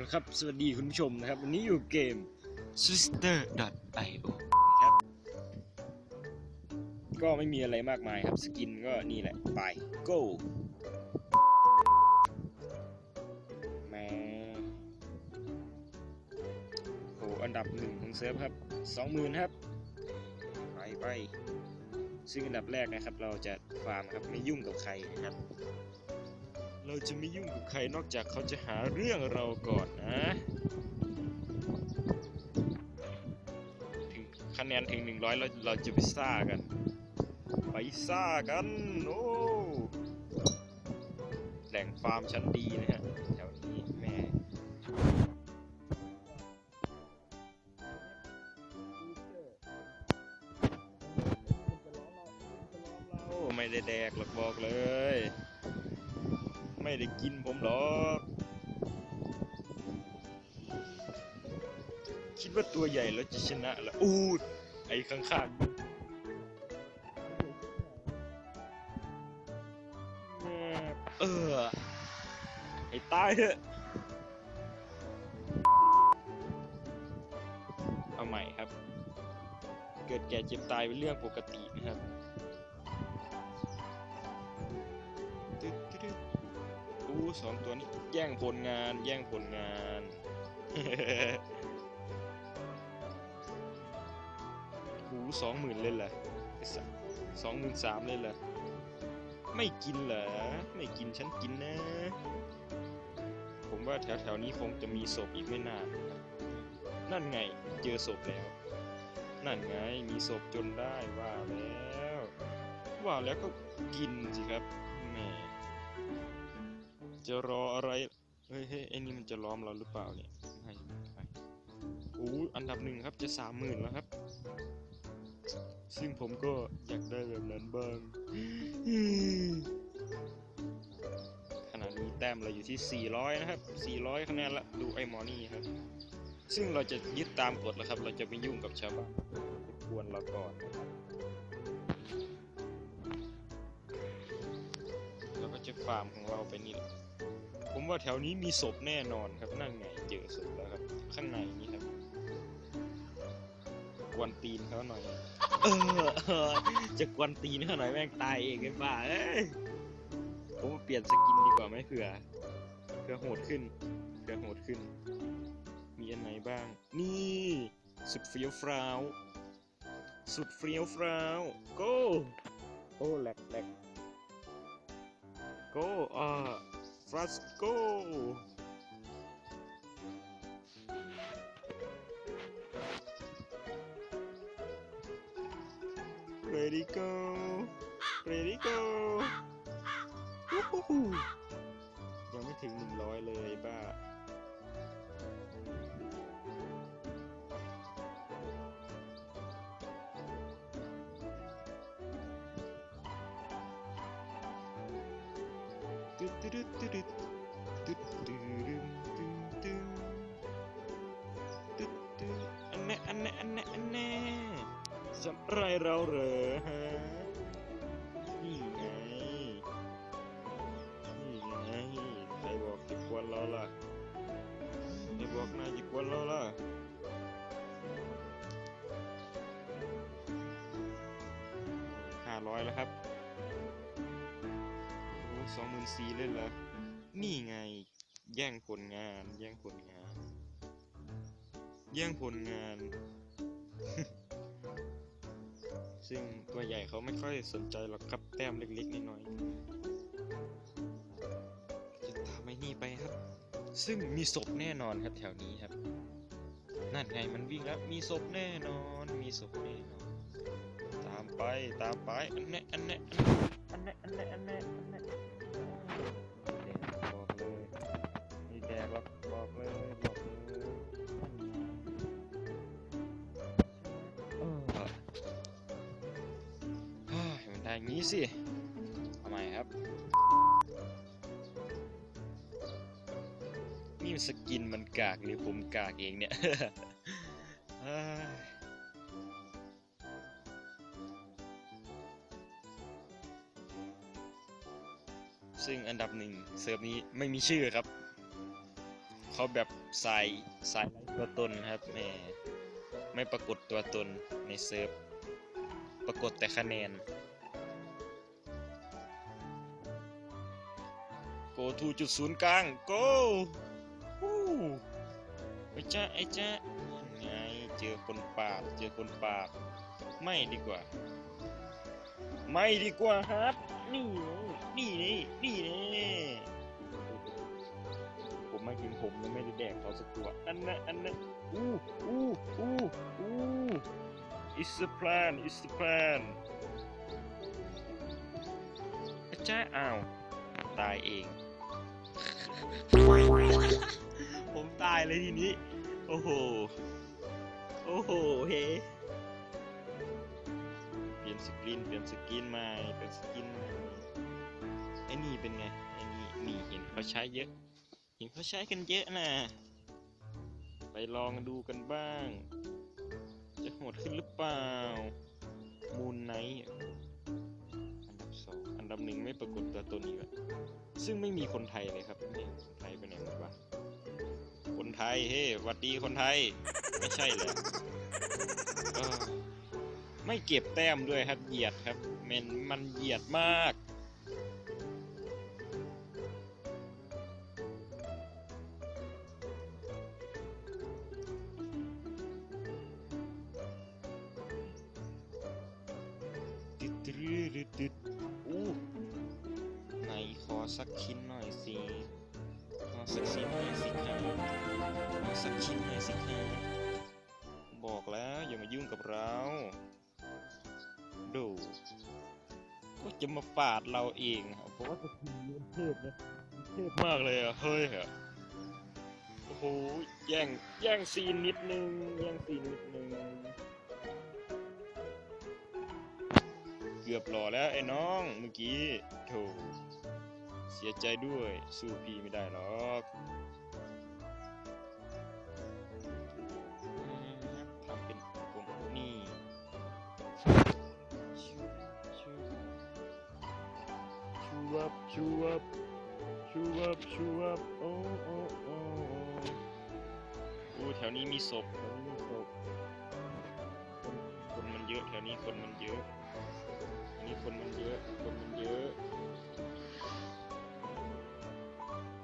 เอาละครับ สวัสดีคุณผู้ชมนะครับ วันนี้อยู่เกม sister.io ครับ ก็ไม่มีอะไรมากมายครับ สกินก็นี่แหละ ไป go แหม่โอ้อันดับหนึ่งของเซิร์ฟครับสองหมื่นครับ ไปไป ซึ่งอันดับแรกนะครับ เราจะฟาร์มครับ ไม่ยุ่งกับใครนะครับ เราจะไม่ยุ่งกับใครนอกจากเขาจะหาเรื่องเราก่อนนะ ถึงคะแนนถึง 100 เราเราจะไปซ่ากัน ไปซ่ากัน โอ้แหล่งฟาร์มชั้นดีนะฮะ แถวนี้แม่ไม่ได้แดกหรอกบอกเลย ไม่ได้กินผมหรอกคิดว่าตัวใหญ่แล้วจะชนะเหรออู้ไอ้ข้างๆแม่เออ ไอ้ตายเถอะ เอาใหม่ครับ เกิดแก่เจ็บตายเป็นเรื่องปกตินะครับ สองตัวนี้แย่งผลงาน แย่งผลงานหูสองหมื่นเลยเหรอสองหมื่นสามเลยเหรอไม่กินเหรอ ไม่กินฉันกินนะ ผมว่าแถวๆนี้คงจะมีศพอีกไม่นาน นั่นไงเจอศพแล้ว นั่นไงมีศพจนได้ว่าแล้ว ว่าแล้วก็กินสิครับแหม จะรออะไรเฮ้ยเฮ้ยไอ้นี่มันจะล้อมเราหรือเปล่าเนี่ยไม่ไม่โอ้อันดับหนึ่งครับจะสามหมื่นแล้วครับ ซึ่งผมก็อยากได้แบบนั้นบ้างขณะนี้แต้มเราอยู่ที่ 400 นะครับ 400คะแนนละ ดูไอ้หมอนี่ครับ ซึ่งเราจะยึดตามกฎแล้วครับ เราจะไม่ยุ่งกับชาวบ้านไปกวนเราก่อนนะครับเราก็จะฟาร์มของเราไปนี่แหละ ผมว่าแถวนี้มีศพแน่นอนครับนั่นไงเจอศพแล้วครับ ข้างในนี่ครับกวนตีนเขาหน่อย เออ จะกวนตีนเขาหน่อยแม่งตายเองไอ้บ้าเอ้ยผมเปลี่ยนสกินดีกว่าไหมเผื่อเผื่อโหดขึ้นเผื่อโหดขึ้น มีอันไหนบ้าง นี่ สุดเฟี้ยวฟราว สุดเฟี้ยวฟราวโก้โอ้แหลกแหลกโก้อ่า First go. Ready go. Ready go. ยังไม่ถึงหนึ่งร้อยเลยบ้า อันแน่อันแน่อันแน่อันแน่สำไรเราเหรอฮะนี่ไงนี่ไงใครบอกจะกวนเราล่ะใครบอกนายจะกวนเราล่ะห้าร้อยแล้วครับ สองหมื่นสี่เลยเหรอนี่ไง แย่งผลงาน แย่งผลงาน แย่งผลงาน ซึ่งตัวใหญ่เขาไม่ค่อยสนใจหรอกครับแต้มเล็กๆน้อยๆจะตามไอ้นี่ไปครับ ซึ่งมีศพแน่นอนครับแถวนี้ครับนั่นไงมันวิ่งแล้วมีศพแน่นอน มีศพแน่นอน ตามไปตามไปอันแน่อันแน่อันแน่อันแน่อันแน่อันแน่อันแน่ บอกเลยมีแดกหรอกบอกเลยบอกเลยเออเฮ้ยมันได้งี้สิทำไมครับ นี่สกินมันกากหรือผมกากเองเนี่ย เฮ้ย ซึ่งอันดับหนึ่งเซิร์ฟนี้ไม่มีชื่อครับ เขาแบบใส่ใส่ตัวตนครับแหมไม่ปรากฏตัวตนในเซิร์ฟ ปรากฏแต่คะแนน go to จุดศูนย์กลาง go ฮู้ไอ้จ้าไอ้จ้าไงเจอคนปาบเจอคนปาบไม่ดีกว่า ไม่ดีกว่าครับ นี่นี่นี่นี่นี่ผมมากินผมยังไม่ได้แดกเขาสักตัว อันนะอันนะอู้อู้อู้อู้ it's a plan it's a plan อาจ้าอ้าวตายเอง ผมตายเลยทีนี้ โอ้โห โอ้โห เฮเปลี่ยน สกรีนเปลี่ยนสกินใหม่เปลี่ยนสกินใหม่ไอ้นี่เป็นไงไอ้นี่นี่เห็นเขาใช้เยอะ เห็นเขาใช้กันเยอะนะไปลองดูกันบ้าง จะโหดขึ้นหรือเปล่ามูนไนท์อันดับสองอันดับหนึ่งไม่ปรากฏตัวตนอีกแล้วซึ่งไม่มีคนไทยเลยครับนี่คนไทยไปไหนหมดวะคนไทยเฮ้หวัดดีคนไทย ไม่ใช่เหรอเออ ไม่เก็บแต้มด้วยครับเหยียดครับมันมันเหยียดมากติดตรึดติดอู้ไหนขอสักชิ้นหน่อยสิ ขอสักชิ้นหน่อยสิครับขอสักชิ้นหน่อยสิครับบอกแล้วอย่ามายุ่งกับเรา จะมาปาดเราเองเพราะว่าสกินนี้มันเทพนะมันเทพมากเลยอะเฮ้ยอะโอ้โหแย่งแย่งซีนนิดนึงแย่งซีนนิดนึงเกือบหล่อแล้วไอ้น้องเมื่อกี้โถเสียใจด้วยสู้พี่ไม่ได้หรอก ชูวับชูวับชูวับชูวับโอ้โอ้โอ้โอ้แถวนี้มีศพแถวนี้มีศพคนคนมันเยอะแถวนี้คนมันเยอะอันนี้คนมันเยอะ คนมันเยอะ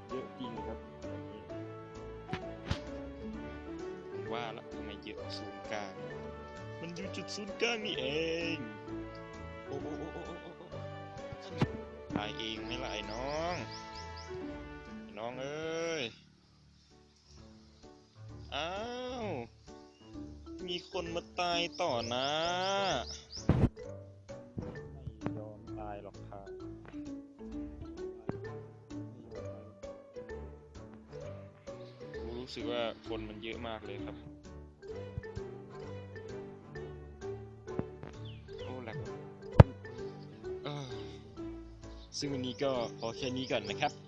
เยอะจริงครับอันนี้ผมว่าละทำไมเยอะศูนย์กลาง มันอยู่จุดศูนย์กลางนี่เอง ตายเองไหม่ละไอ้น้อง น้องเอ้ย อ้าว มีคนมาตายต่อนะไม่ยอมตายหรอกค่ะรู้สึกว่าคนมันเยอะมากเลยครับ ซึ่งวันนี้ก็พอแค่นี้ก่อนนะครับ